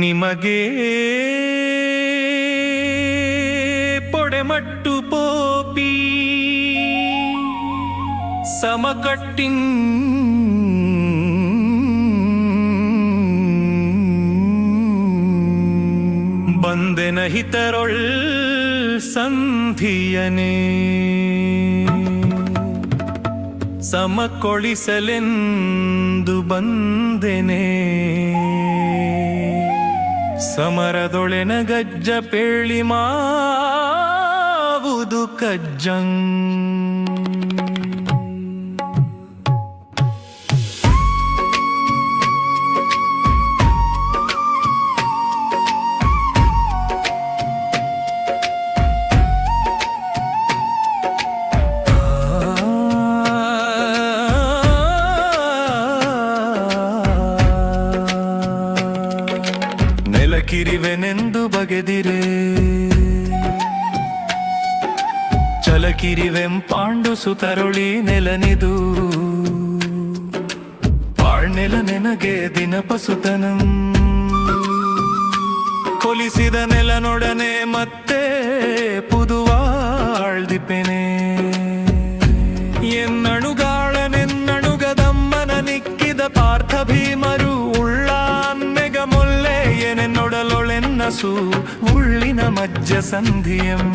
ನಿಮಗೆ పొడమట్టు పోపి సమకట్టిన్ ಬಂದೆನ ಹಿತರೊಳ್ ಸಂಧಿಯನೇ ಸಮಕೊಳಿಸಲೆಂದು ಬಂದೆನೆ ಸಮರದೊಳೆನ ಗಜ್ಜ ಪೇಳಿ ಮಾವುದು ಕಜ್ಜಂಗ್ ನೆಲಕಿರಿವೆನೆಂದು ಬಗೆದಿರೆ. ಚಲಕಿರಿವೆಂಪಾಂಡು ಸುತರುಳಿ ನೆಲನಿದು. ಪಾಳ್ನೆಲ ನೆನಗೆ ದಿನಪಸುತನಂ. ಕೊಲಿಸಿದ ನೆಲನೊಡನೆ ಮತ್ತೆ ಪುದುವಾಳ್ದಿಪೆನೆ ಎನೆನ್ನೊಡಲೊಳೆನ್ನಸು ಉಳ್ಳಿನ ಮಜ್ಜ ಸಂಧಿಯಂ.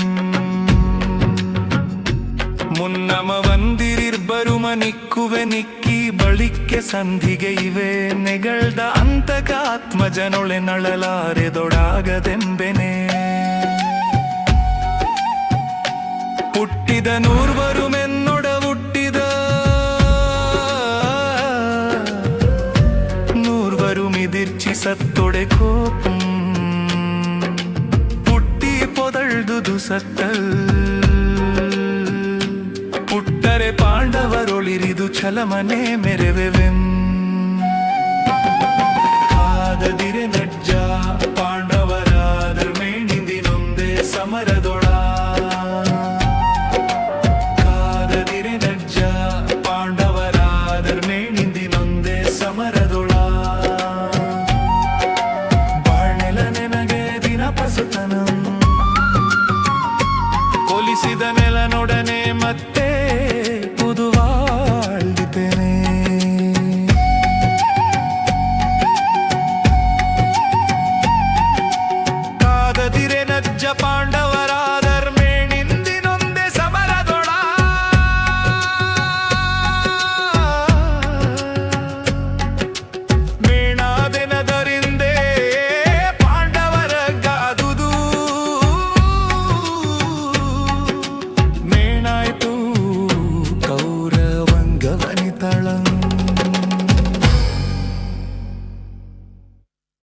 ಮುನ್ನಮ ವಂದಿರಿರ್ಬರುಮ ಮನಿಕ್ಕುವೆ ನಿಕ್ಕಿ ಬಳಿಕೆ ಸಂಧಿಗೆ ಇವೆ. ನೆಗಳ್ದ ಅಂತಕ ಆತ್ಮಜನೊಳೆ ನಳಲಾರೆದೊಡಾಗದೆಂಬೆನೆ ಹುಟ್ಟಿದ ನೂರ್ವರು ಮೆನ್ನೊಡ ಹುಟ್ಟಿದ. ನೂರ್ವರು ಮಿದಿರ್ಚಿ ಸತ್ತೊಡೆ ಕೋಪಂ ಪುಟ್ಟಿ ಪೊದಳ್ದುದು ಸತ್ತಲ್ ಪುಟ್ಟರೆ ಪಾಂಡವರೊಳಿರಿದು ಛಲಮನೆ ಮೆರೆವೆವೆಂ ಕಾದದಿರೆ ನಜ್ಜ ಪಾಂಡವರಾದರ್ ಮೇಣಿಂದಿನೊಂದೇ ಸಮರದೊಳ ಕಾದದಿರೆ ನಜ್ಜ ಪಾಂಡವರಾದರ್ ಮೇಣಿಂದಿನೊಂದೇ புது வாழ்ந்துட்டேனே